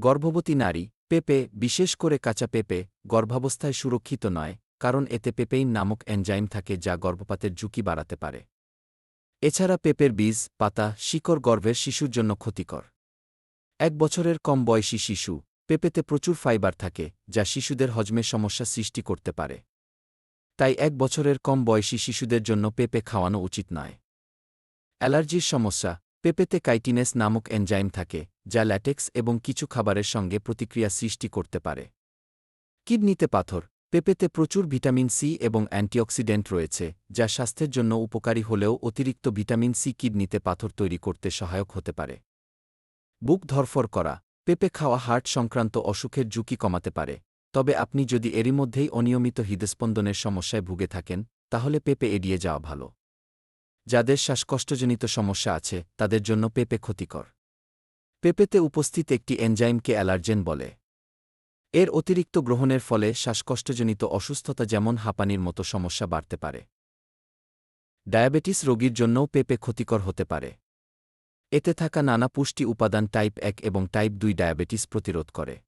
গর্ভবতী নারী, পেঁপে, বিশেষ করে কাঁচা পেঁপে, গর্ভাবস্থায় সুরক্ষিত নয়, কারণ এতে পেপেইন নামক এনজাইম থাকে যা গর্ভপাতের ঝুঁকি বাড়াতে পারে। এছাড়া পেঁপের বীজ, পাতা, শিকড় গর্ভের শিশুর জন্য ক্ষতিকর। এক বছরের কম বয়সী শিশু, পেঁপেতে প্রচুর ফাইবার থাকে, যা শিশুদের হজমের সমস্যা সৃষ্টি করতে পারে। তাই এক বছরের কম বয়সী শিশুদের জন্য পেঁপে খাওয়ানো উচিত নয়। অ্যালার্জির সমস্যা পেঁপেতে কাইটিনেস নামক এনজাইম থাকে, যা ল্যাটেক্স এবং কিছু খাবারের সঙ্গে প্রতিক্রিয়া সৃষ্টি করতে পারে। কিডনিতে পাথর, পেঁপেতে প্রচুর ভিটামিন সি এবং অ্যান্টিঅক্সিডেন্ট রয়েছে, যা স্বাস্থ্যের জন্য উপকারী হলেও অতিরিক্ত ভিটামিন সি কিডনিতে পাথর তৈরি করতে সহায়ক হতে পারে। বুক ধরফর করা, পেঁপে খাওয়া হার্ট সংক্রান্ত অসুখের ঝুঁকি কমাতে পারে, তবে আপনি যদি এরই মধ্যেই অনিয়মিত হৃদস্পন্দনের সমস্যায় ভুগে থাকেন, তাহলে পেঁপে এড়িয়ে যাওয়া ভালো। যাদের শ্বাসকষ্টজনিত সমস্যা আছে, তাদের জন্য পেঁপে ক্ষতিকর। পেঁপেতে উপস্থিত একটি এনজাইমকে অ্যালার্জেন বলে। এর অতিরিক্ত গ্রহণের ফলে শ্বাসকষ্টজনিত অসুস্থতা যেমন হাঁপানির মতো সমস্যা বাড়তে পারে। ডায়াবেটিস রোগীর জন্যও পেঁপে ক্ষতিকর হতে পারে। এতে থাকা নানা পুষ্টি উপাদান টাইপ এক এবং টাইপ দুই ডায়াবেটিস প্রতিরোধ করে।